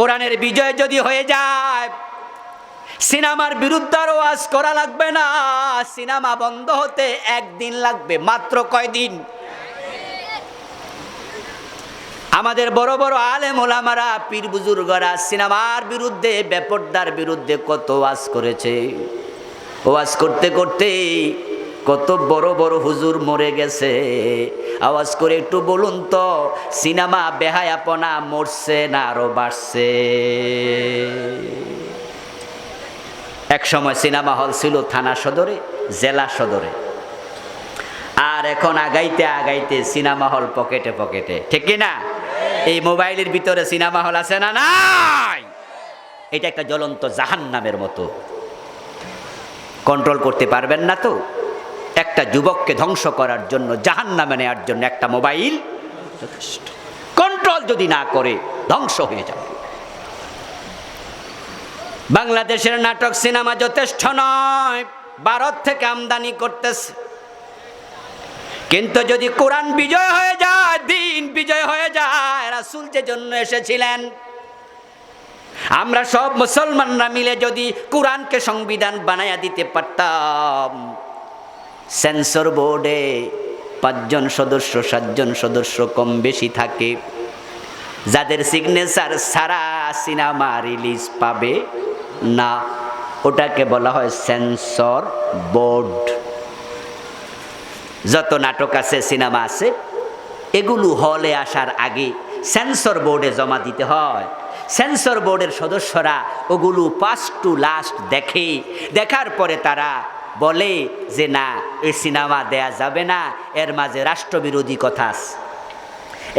কোরআনের বিজয় যদি হয়ে যায়, সিনেমার বিরুদ্ধে আরও ওয়াজ করা লাগবে না। সিনেমা বন্ধ হতে একদিন লাগবে, মাত্র কয়দিন? আমাদের বড় বড় আলেম ওলামারা, পীর বুজুর্গরা সিনেমার বিরুদ্ধে, বেপর্দার বিরুদ্ধে কত ওয়াজ করেছে? ওয়াজ করতে করতে কত বড় বড় হুজুর মরে গেছে। আওয়াজ করে একটু বলুন তো, সিনেমা বেহায়াপনা মরছে না আরও বাড়ছে? এক সময় সিনেমা হল ছিল থানা সদরে, জেলা সদরে। আর এখন আগাইতে আগাইতে সিনেমা হল পকেটে পকেটে, ঠিক না এই মোবাইলের ভিতরে সিনেমা হল আছে না নাই? এটা একটা জ্বলন্ত জাহান নামের মতো। কন্ট্রোল করতে পারবেন না তো? একটা যুবককে ধ্বংস করার জন্য জাহান নামে নেওয়ার জন্য একটা মোবাইল যথেষ্ট। কন্ট্রোল যদি না করে, ধ্বংস হয়ে যাবে। বাংলাদেশের নাটক সিনেমা যথেষ্ট নয়, ভারত থেকে আমদানি করতেছে। কিন্তু যদি কোরআন বিজয় হয়ে যায়, দিন বিজয় হয়ে যায়, রাসুল যে জন্য এসেছিলেন, আমরা সব মুসলমানরা মিলে যদি কোরআনকে সংবিধান বানায়া দিতে পারতাম সেন্সর বোর্ডে পাঁচজন সদস্য, সাতজন সদস্য কম বেশি থাকে। যাদের সিগনেচার সারা সিনেমা রিলিজ পাবে না, ওটাকে বলা হয় সেন্সর বোর্ড। যত নাটক আছে, সিনেমা আছে, এগুলো হলে আসার আগে সেন্সর বোর্ডে জমা দিতে হয়। সেন্সর বোর্ডের সদস্যরা ওগুলো ফার্স্ট টু লাস্ট দেখে, দেখার পরে তারা বলে যে না, এই সিনেমা দেয়া যাবে না। এর মাঝে রাষ্ট্রবিরোধী কথা আছে।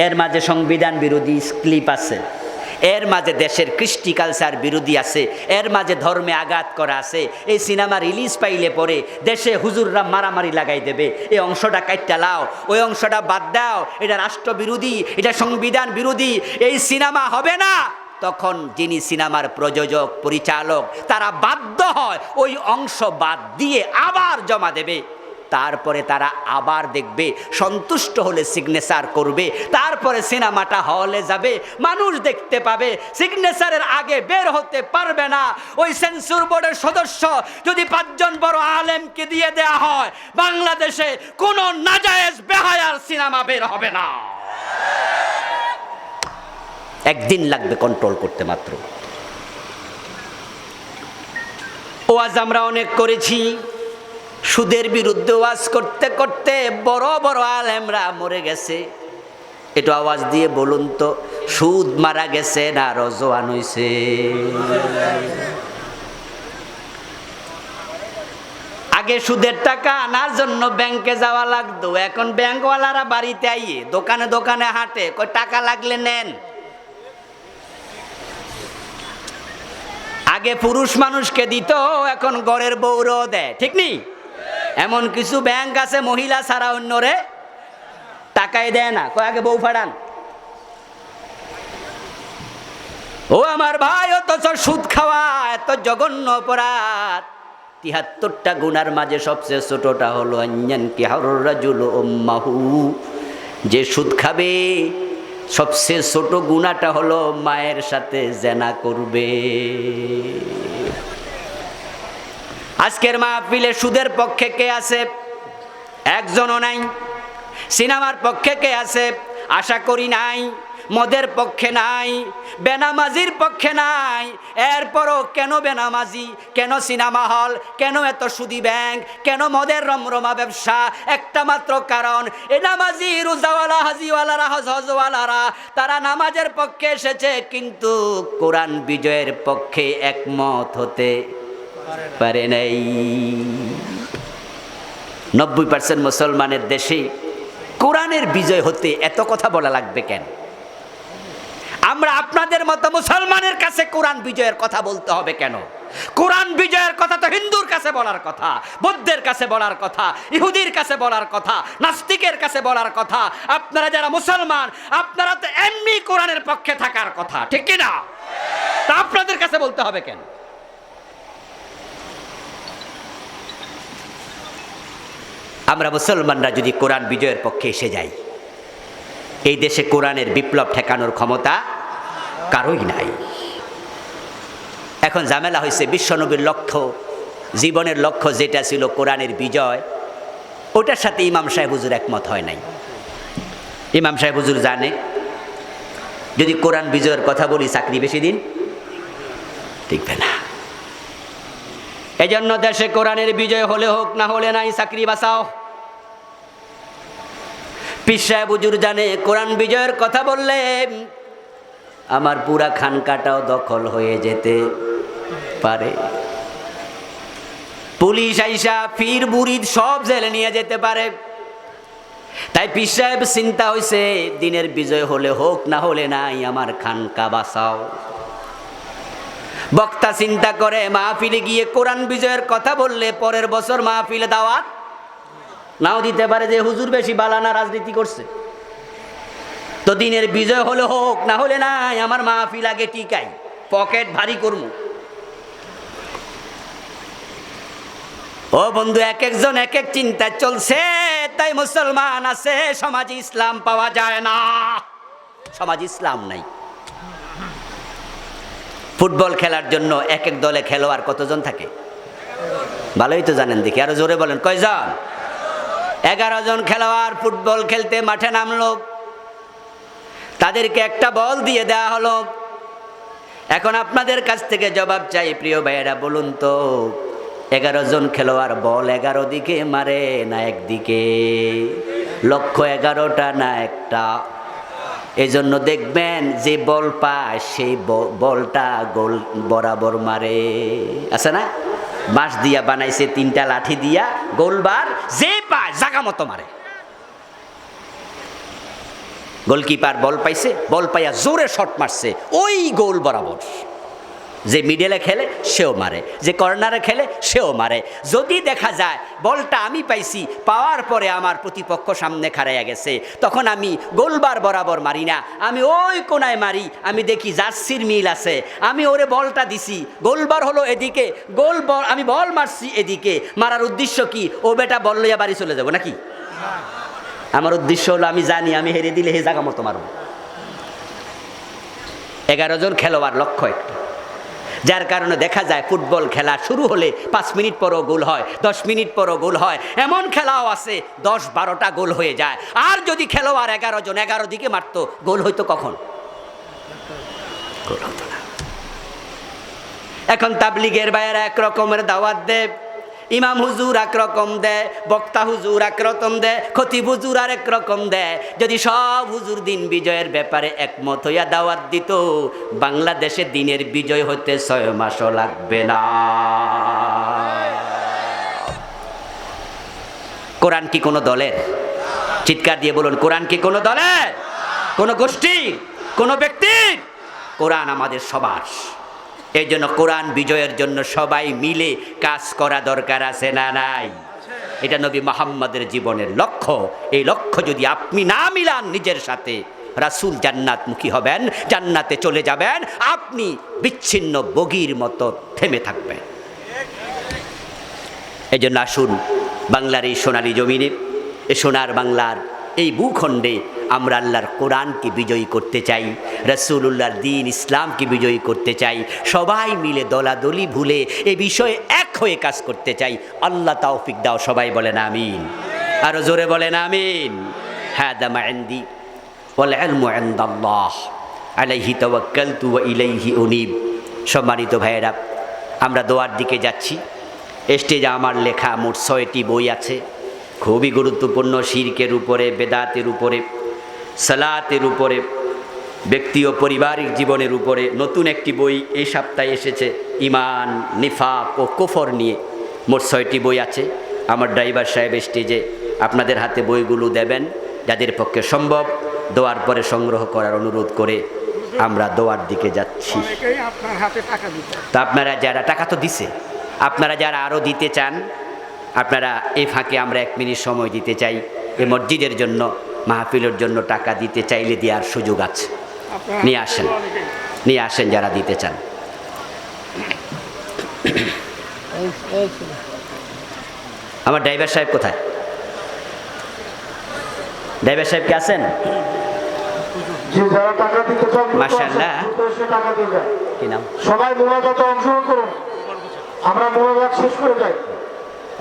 এর মাঝে সংবিধান বিরোধী ক্লিপ আছে। এর মাঝে দেশের কৃষ্টি কালচার বিরোধী আছে। এর মাঝে ধর্মে আঘাত করা আছে। এই সিনেমা রিলিজ পাইলে পরে দেশে হুজুররা মারামারি লাগাই দেবে। এই অংশটা কাইটটা লাও, ওই অংশটা বাদ দাও। এটা রাষ্ট্রবিরোধী, এটা সংবিধান বিরোধী। এই সিনেমা হবে না। তখন যিনি সিনেমার প্রযোজক, পরিচালক, তারা বাধ্য হয় ওই অংশ বাদ দিয়ে আবার জমা দেবে। তারপরে তারা আবার দেখবে, সন্তুষ্ট হলে সিগনেচার করবে, তারপরে সিনেমাটা হলে যাবে, মানুষ দেখতে পাবে সিগনেচারের আগে বের হতে পারবে না। ওই সেন্সর বোর্ডের সদস্য যদি পাঁচজন বড় আলেমকে দিয়ে দেয়া হয়, বাংলাদেশে কোনো নাজায়েজ বেহায়ার সিনেমা বের হবে না। একদিন লাগবে কন্ট্রোল করতে মাত্র। ওয়াজ আমরা অনেক করেছি। সুদের বিরুদ্ধে ওয়াজ করতে করতে বড় বড় আলেমরা মরে গেছে। একটু আওয়াজ দিয়ে বলুন তো, সুদ মারা গেছে না রজওয়ান হইছে? আগে সুদের টাকা আনার জন্য ব্যাংকে যাওয়া লাগতো, এখন ব্যাংকওয়ালারা বাড়িতে আইয়ে দোকানে দোকানে হাঁটে টাকা লাগলে নেন? আগে পুরুষ মানুষকে দিত, এখন গড়ের বউরও দেয়। ঠিক নি? এমন কিছু ব্যাংক আছে, মহিলা ছাড়া অন্যরে টাকাই দেয় না। কয়, আগে বউ ফাড়ান ও আমার ভাই, অথচ সুদ খাওয়া এত জঘন্য অপরাধ। তিহাত্তরটা গুনার মাঝে সবচেয়ে ছোটটা হলো অঞ্জন কি হারুল মাহু যে সুদ খাবে সবচেয়ে ছোট গুণাটা হলো মায়ের সাথে জেনা করবে। আজকের মাহফিলে সুদের পক্ষে কে আছে? একজনও নাই। সিনেমার পক্ষে কে আছে? আশা করি নাই। মদের পক্ষে নাই, বেনামাজির পক্ষে নাই। এরপরও কেন বেনামাজি, কেন সিনেমা হল, কেন এত সুদি ব্যাংক, কেন মদের রমরমা ব্যবসা? একটা মাত্র কারণ, এ নামাজি, রোজাওয়ালা, হাজিওয়ালারা, হজ হজওয়ালারা, তারা নামাজের পক্ষে এসেছে, কিন্তু কোরআন বিজয়ের পক্ষে একমত হতে পারে নাই। নব্বই পার্সেন্ট মুসলমানের দেশে কোরআনের বিজয় হতে এত কথা বলা লাগবে কেন? আপনাদের মতো মুসলমানের কাছে কোরআন বিজয়ের কথা বলতে হবে কেন? কোরআন বিজয়ের কথা তো হিন্দুর কাছে বলার কথা, বৌদ্ধের কাছে বলার কথা, ইহুদির কাছে বলার কথা, নাস্তিকের কাছে বলার কথা। আপনারা যারা মুসলমান, আপনারা তো এমনি কোরআনের পক্ষে থাকার কথা, ঠিক না তা আপনাদের কাছে বলতে হবে কেন? আমরা মুসলমানরা যদি কোরআন বিজয়ের পক্ষে এসে যাই, এই দেশে কোরআনের বিপ্লব ঠেকানোর ক্ষমতা কারোই নাই। এখন ঝামেলা হয়েছে বিশ্বনবীর লক্ষ্য, জীবনের লক্ষ্য যেটা ছিল কোরআনের বিজয়, ওটার সাথে ইমাম সাহেব হুজুর একমত হয় নাই। ইমাম সাহেব হুজুর জানে, যদি কোরআন বিজয়ের কথা বলি, চাকরি বেশি দিন টিকবে না। এজন্য দেশে কোরআনের বিজয় হলে হোক, না হলে নাই, চাকরি বাঁচাও। পীর সাহেব হুজুর জানে, কোরআন বিজয়ের কথা বললে আমার পুরা খানকাটাও দখল হয়ে যেতে পারে। পুলিশ আইসা ফির বুরিদ সব জেলে নিয়ে যেতে পারে। তাই পীর সাহেব চিন্তা হয়েছে দিনের বিজয় হলে হোক না হলে নাই আমার খানকা বাঁচাও। বক্তা চিন্তা করে, মাহফিলে গিয়ে কোরআন বিজয়ের কথা বললে পরের বছর মাহফিলে দাওয়াত নাও দিতে পারে যে হুজুর বেশি বালানা রাজনীতি করছে। তো দিনের বিজয় হলে হোক, না হলে নাই, আমার মাহফিল আগে টিকাই, পকেট ভারী করব ও বন্ধু এক একজন এক এক চিন্তায় চলছে, তাই মুসলমান আছে, সমাজে ইসলাম পাওয়া যায় না। সমাজ ইসলাম নাই। ফুটবল খেলার জন্য এক এক দলে খেলোয়াড় কতজন থাকে? ভালোই তো জানেন দেখি, আরও জোরে বলেন, কয়জন? এগারো জন খেলোয়াড় ফুটবল খেলতে মাঠে নামলো। তাদেরকে একটা বল দিয়ে দেওয়া হলো। এখন আপনাদের কাছ থেকে জবাব চাই, প্রিয় ভাইয়েরা, বলুন তো, এগারো জন খেলোয়াড় বল এগারো দিকে মারে না একদিকে? লক্ষ্য এগারোটা না একটা? এই জন্য দেখবেন যে বল পায়, সেই বলটা গোল বরাবর মারে। আছে না? বাঁশ দিয়া বানাইছে, তিনটা লাঠি দিয়া গোলবার যে পায়, জাগা মতো মারে। গোলকিপার বল পাইছে, বল পাইয়া জোরে শট মারছে। ওই গোল বরাবর। যে মিডলে খেলে, সেও মারে। যে কর্নারে খেলে, সেও মারে। যদি দেখা যায়, বলটা আমি পাইছি, পাওয়ার পরে আমার প্রতিপক্ষ সামনে খাড়াইয়া গেছে। তখন আমি গোলবার বরাবর মারি না। আমি ওই কোনায় মারি, আমি দেখি জার্সির মিল আছে। আমি ওরে বলটা দিছি, গোলবার হলো এদিকে, গোল বল আমি বল মারছি এদিকে। মারার উদ্দেশ্য কি? ও বেটা বল লইয়া বাড়ি চলে যাব নাকি? আমার উদ্দেশ্য হলো, আমি জানি, আমি হেরে দিলে হে জায়গা মতো মারব এগারো জন খেলোয়াড়, লক্ষ্য একটা। যার কারণে দেখা যায়, ফুটবল খেলা শুরু হলে পাঁচ মিনিট পরও গোল হয়, দশ মিনিট পরও গোল হয়। এমন খেলাও আছে, দশ বারোটা গোল হয়ে যায়। আর যদি খেলোয়াড় এগারো জন, এগারো দিকে মারতো, গোল হইতো কখন? গোল হতো না। এখন তাবলিগের বাইরে এক রকমের দাওয়াত দেয়। ইমাম হুজুর এক রকম দেয়, বক্তা হুজুর এক রকম দেয়, খতিব হুজুর আর এক রকম দেয়। যদি সব হুজুর দিন বিজয়ের ব্যাপারে একমত হইয়া দাওয়াত দিত, বাংলাদেশে দিনের বিজয় হতে ছয় মাসও লাগবে না। কোরআন কি কোনো দলের? চিৎকার দিয়ে বলুন, কোরআন কি কোনো দলের? কোনো গোষ্ঠী কোনো ব্যক্তির? কোরআন আমাদের সবার। এই জন্য কোরআন বিজয়ের জন্য সবাই মিলে কাজ করা দরকার আছে না নাই? এটা নবী মোহাম্মদের জীবনের লক্ষ্য। এই লক্ষ্য যদি আপনি না মিলান নিজের সাথে, রাসুল জান্নাতমুখী হবেন, জান্নাতে চলে যাবেন, আপনি বিচ্ছিন্ন বগির মতো থেমে থাকবেন। এই জন্য আসুন বাংলার এই সোনালী জমিনে এ সোনার বাংলার এই ভূখণ্ডে আমরা আল্লাহর কোরআনকে বিজয়ী করতে চাই রসুল্লাহর দিন ইসলামকে বিজয়ী করতে চাই, সবাই মিলে দলাদলি ভুলে এ বিষয়ে এক হয়ে কাজ করতে চাই। আল্লাহ তাওফিক দাও, সবাই বলেন আমিন। আরও জোরে বলেন আমিন। হ্যাঁ আলাইহি তাওয়াক্কালতু ওয়া ইলাইহি উনিব। সম্মানিত ভাইয়েরা, আমরা দোয়ার দিকে যাচ্ছি। স্টেজে আমার লেখা মোট ছয়টি বই আছে। খুবই গুরুত্বপূর্ণ শিরকের উপরে, বেদাতের উপরে। সালাতের উপরে ব্যক্তি ও পারিবারিক জীবনের উপরে নতুন একটি বই এই সপ্তাহে এসেছে ইমান নিফাক ও কুফর নিয়ে। মোট ছয়টি বই আছে। আমার ড্রাইভার সাহেব স্টেজে আপনাদের হাতে বইগুলো দেবেন। যাদের পক্ষে সম্ভব দোয়ার পরে সংগ্রহ করার অনুরোধ করে আমরা দোয়ার দিকে যাচ্ছি। তো আপনারা যারা টাকা তো দিছে। আপনারা যারা আরও দিতে চান আপনারা এই ফাঁকে আমরা এক মিনিট সময় দিতে চাই। এই মসজিদের জন্য মাহফিলের জন্য টাকা দিতে চাইলে দেওয়ার সুযোগ আছে। নিয়ে আসেন। নিয়ে আসেন যারা দিতে চান। আমার ড্রাইভার সাহেব কোথায়? ড্রাইভার সাহেব কি আছেন? যে যারা টাকা দিতে চান দ্রুত আসেন, মাশাআল্লাহ। দ্রুত এসে টাকা দিবেন। কি নাম? সবাই মোনাজাতে অংশগ্রহণ করুন। আমরা মোনাজাত শেষ করে যাই।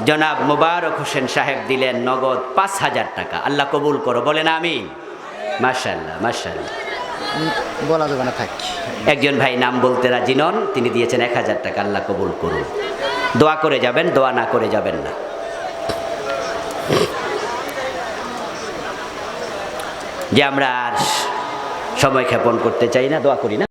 জনাব মোবারক হোসেন সাহেব দিলেন নগদ পাঁচ হাজার টাকা। আল্লাহ কবুল করো বলেন আমি মার্শাল্লাহ মার্শাল্লাহ বলা যাবে না থাক। একজন ভাই নাম বলতে রাজি নন তিনি দিয়েছেন এক হাজার টাকা আল্লাহ কবুল করুন। দোয়া করে যাবেন দোয়া না করে যাবেন না। যে আমরা আর সময় ক্ষেপণ করতে চাই না দোয়া করি না।